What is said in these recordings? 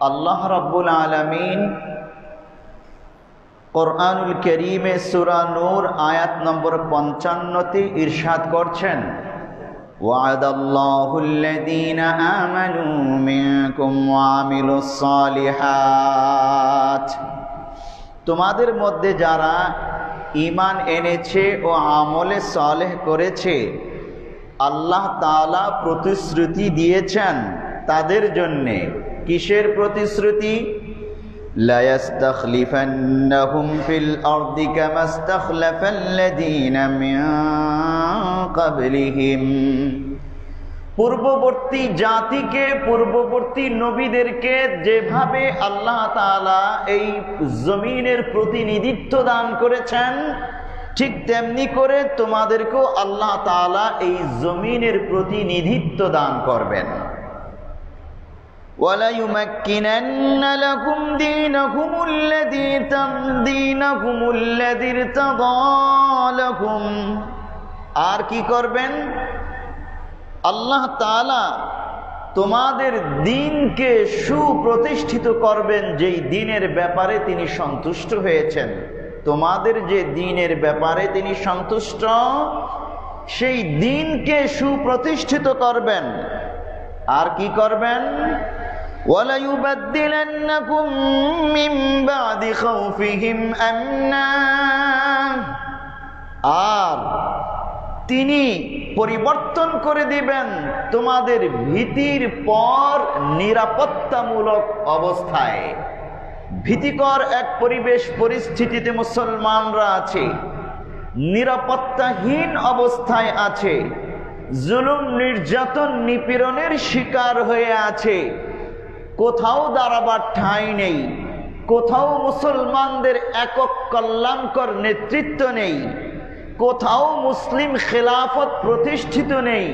আল্লাহ রাব্বুল আলামিন কোরআনুল করিমে সুরা নূর আয়াত নম্বর পঞ্চান্নতে ইরশাদ করছেন وعد الله الذين آمنوا منكم وعملوا الصالحات তোমাদের মধ্যে যারা ঈমান এনেছে ও আমলে সালেহ করেছে আল্লাহ তাআলা প্রতিশ্রুতি দিয়েছেন তাদের জন্যে কিসের প্রতিশ্রুতি لا يستخلفنهم في الأرض كما استخلف الذين من قبلهم পূর্ববর্তী জাতিকে পূর্ববর্তী নবীদেরকে যেভাবে আল্লাহ তাআলা এই জমিনের প্রতিনিধিত্ব দান করেছেন ঠিক তেমনি করে তোমাদেরকেও আল্লাহ তাআলা এই জমিনের প্রতিনিধিত্ব দান করবেন وليمكنن لكم دينكم الذي دينكم الذي ارتضى لكم আর কি করবেন আল্লাহ তাআলা তোমাদের দিনকে সুপ্রতিষ্ঠিত করবেন যেই দিনের ব্যাপারে তিনি সন্তুষ্ট হয়েছেন তোমাদের যে দিনের ব্যাপারে তিনি সন্তুষ্ট সেই দিনকে সুপ্রতিষ্ঠিত করবেন আর কি করবেন وَلَيُبَدِّلَنَّكُم مِّن بَعْدِ خَوْفِهِمْ أَمْنًا আর তিনি পরিবর্তন করে দিবেন তোমাদের ভীতির পর নিরাপত্তামূলক অবস্থায় ভীতিকর এক পরিবেশ পরিস্থিতিতে মুসলমানরা আছে নিরাপত্তাহীন অবস্থায় আছে জুলুম নির্যাতন নিপীড়নের শিকার হয়ে আছে কোথাও দাঁড়াবার ঠাঁই নেই। কোথাও মুসলমানদের একক কল্যাণকর নেতৃত্ব নেই। কোথাও মুসলিম খেলাফত প্রতিষ্ঠিত নেই।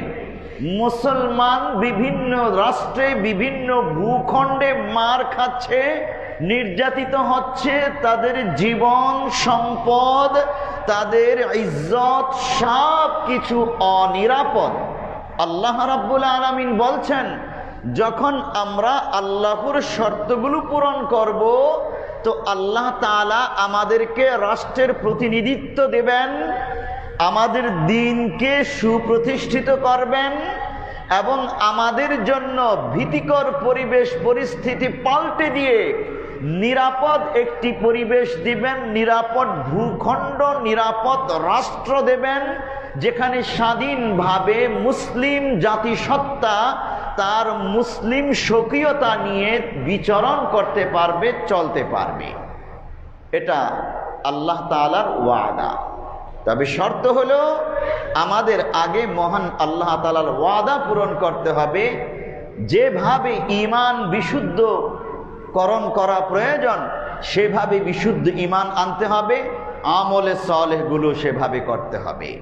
মুসলমান বিভিন্ন রাষ্ট্রে বিভিন্ন ভূখণ্ডে মার খাচ্ছে, নির্যাতিত হচ্ছে, তাদের জীবন, সম্পদ, তাদের ইজ্জত সব কিছু অনিরাপদ। আল্লাহ রাব্বুল আলামিন বলছেন যখন আমরা আল্লাহর শর্তগুলো পূরণ করব, তো আল্লাহ তাআলা আমাদেরকে রাষ্ট্রের প্রতিনিধিত্ব দেবেন, আমাদের দিনকে সুপ্রতিষ্ঠিত করবেন এবং আমাদের জন্য ভীতিকর পরিবেশ পরিস্থিতি পাল্টে দিয়ে নিরাপদ একটি পরিবেশ দিবেন, নিরাপদ ভূখণ্ড, নিরাপদ রাষ্ট্র দেবেন, যেখানে স্বাধীনভাবে মুসলিম জাতিসত্তা তার মুসলিম স্বকীয়তা নিয়ে বিচরণ করতে পারবে, চলতে পারবে। এটা আল্লাহ তালার ওয়াদা। তবে শর্ত হলো, আমাদের আগে মহান আল্লাহ তালার ওয়াদা পূরণ করতে হবে। যেভাবে ইমান বিশুদ্ধ করণ করা প্রয়োজন, সেভাবে বিশুদ্ধ ইমান আনতে হবে। আমলে সলেহগুলো সেভাবে করতে হবে।